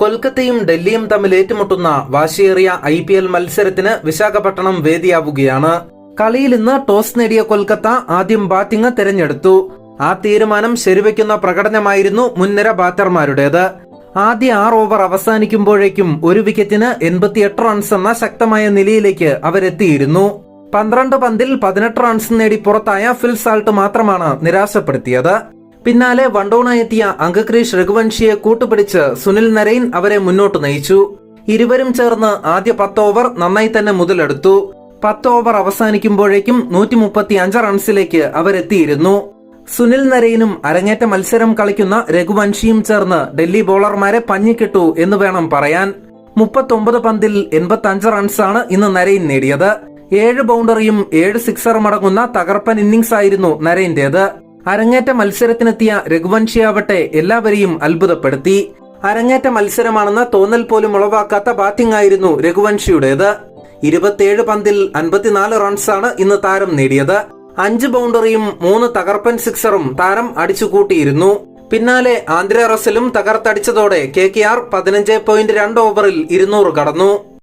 കൊൽക്കത്തയും ഡൽഹിയും തമ്മിൽ ഏറ്റുമുട്ടുന്ന വാശിയേറിയ I P L മത്സരത്തിന് വിശാഖപട്ടണം വേദിയാവുകയാണ്. കളിയിൽ ഇന്ന് ടോസ് നേടിയ കൊൽക്കത്ത ആദ്യം ബാറ്റിംഗ് തെരഞ്ഞെടുത്തു. ആ തീരുമാനം ശരിവെക്കുന്ന പ്രകടനമായിരുന്നു മുൻനിര ബാറ്റർമാരുടേത്. ആദ്യ ആറ് ഓവർ അവസാനിക്കുമ്പോഴേക്കും ഒരു വിക്കറ്റിന് എൺപത്തിയെട്ട് റൺസ് എന്ന ശക്തമായ നിലയിലേക്ക് അവരെത്തിയിരുന്നു. പന്ത്രണ്ട് പന്തിൽ പതിനെട്ട് റൺസ് നേടി പുറത്തായ ഫിൽ സാൾട്ട് മാത്രമാണ് നിരാശപ്പെടുത്തിയത്. പിന്നാലെ വണ്ടോണായെത്തിയ അങ്കക്രീഷ് രഘുവംശിയെ കൂട്ടുപിടിച്ച് സുനിൽ നരൈൻ അവരെ മുന്നോട്ട് നയിച്ചു. ഇരുവരും ചേർന്ന് ആദ്യ പത്ത് ഓവർ നന്നായി തന്നെ മുതലെടുത്തു. പത്ത് ഓവർ അവസാനിക്കുമ്പോഴേക്കും നൂറ്റി മുപ്പത്തി അഞ്ച് റൺസിലേക്ക് അവരെത്തിയിരുന്നു. സുനിൽ നരൈനും അരങ്ങേറ്റ മത്സരം കളിക്കുന്ന രഘുവംശിയും ചേർന്ന് ഡൽഹി ബോളർമാരെ പഞ്ഞിക്കിട്ടു എന്ന് വേണം പറയാൻ. മുപ്പത്തൊമ്പത് പന്തിൽ എൺപത്തി അഞ്ച് റൺസാണ് ഇന്ന് നരൈൻ നേടിയത്. ഏഴ് ബൗണ്ടറിയും ഏഴ് സിക്സറും അടങ്ങുന്ന തകർപ്പൻ ഇന്നിംഗ്സ് ആയിരുന്നു നരൈന്റേത്. അരങ്ങേറ്റ മത്സരത്തിനെത്തിയ രഘുവംശിയാവട്ടെ എല്ലാവരെയും അത്ഭുതപ്പെടുത്തി. അരങ്ങേറ്റ മത്സരമാണെന്ന തോന്നൽ പോലും ഉളവാക്കാത്ത ബാറ്റിംഗ് ആയിരുന്നു രഘുവംശിയുടേത്. ഇരുപത്തിയേഴ് പന്തിൽ അൻപത്തിനാല് റൺസാണ് ഇന്ന് താരം നേടിയത്. അഞ്ച് ബൗണ്ടറിയും മൂന്ന് തകർപ്പൻ സിക്സറും താരം അടിച്ചുകൂട്ടിയിരുന്നു. പിന്നാലെ ആന്ധ്ര റസലും തകർത്തടിച്ചതോടെ കെ കെ ആർ പതിനഞ്ച് പോയിന്റ് രണ്ട് ഓവറിൽ ഇരുന്നൂറ് കടന്നു.